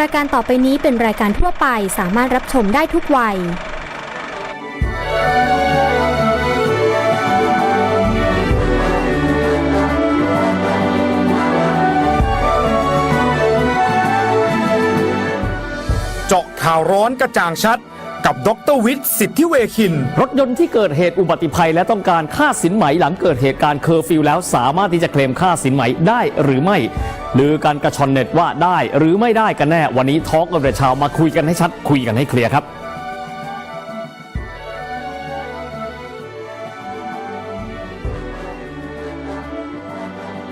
รายการต่อไปนี้เป็นรายการทั่วไปสามารถรับชมได้ทุกวัย เจาะข่าวร้อนกระจ่างชัด กับดรวิทย์สิทธิเวคิน รถยนต์ที่เกิดเหตุอุบัติภัยและต้องการค่าสินไหมหลังเกิดเหตุการณ์เคอร์ฟิวแล้วสามารถที่จะเคลมค่าสินไหมได้หรือไม่ หรือการกระชอนเน็ตว่าได้หรือไม่ได้กันแน่วันนี้ทอล์กกับเดชาวมาคุยกันให้ชัดคุยกันให้เคลียร์ครับ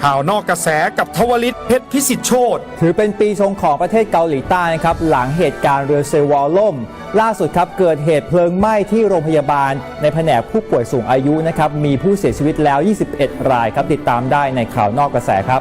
ข่าวนอกกระแสกับทวลิตเพชรพิสิทธิ์โชตถือเป็นปีชงของประเทศเกาหลีใต้นะครับหลังเหตุการณ์เรือเซวอลล่ม ล่าสุดครับเกิดเหตุเพลิงไหม้ที่โรงพยาบาล ในแผนกผู้ป่วยสูงอายุนะครับมีผู้เสียชีวิตแล้ว 21 รายครับติดตามได้ในข่าวนอกกระแสครับ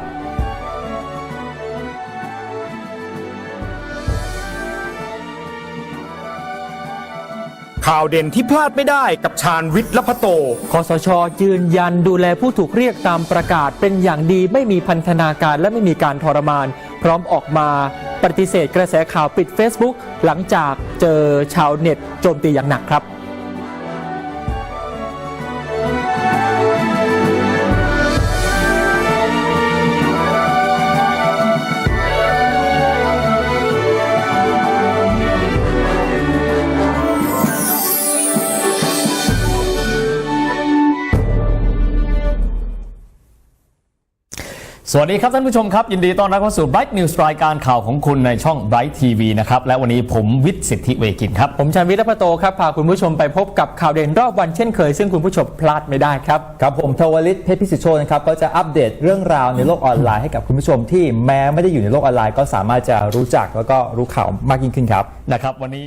ข่าวเด่นที่พลาดไม่ได้กับชาญวิทย์ละพโตคอสชยืนยันดูแลผู้ถูกเรียกตามประกาศเป็นอย่างดีไม่มีพันธนาการและไม่มีการทรมาน พร้อมออกมาปฏิเสธกระแสข่าวปิด Facebook หลังจากเจอชาวเน็ตโจมตีอย่างหนักครับ สวัสดีครับท่านผู้ชมครับ ยินดีต้อนรับเข้าสู่ Bright News รายการข่าวของคุณในช่อง Bright TV นะครับ และวันนี้ผมวิทย์สิทธิเวกินครับ ผมชันวิทย์รัพโตครับ พาคุณผู้ชมไปพบกับข่าวเด่นรอบวันเช่นเคย ซึ่งคุณผู้ชมพลาดไม่ได้ครับ ครับผมทวลิตเพชรพิสิทธิ์โชตนะครับ ก็จะอัปเดตเรื่องราวในโลกออนไลน์ให้กับคุณผู้ชมที่แม้ไม่ได้อยู่ในโลกออนไลน์ ก็สามารถจะรู้จักแล้วก็รู้ข่าวมากยิ่งขึ้นครับนะครับวันนี้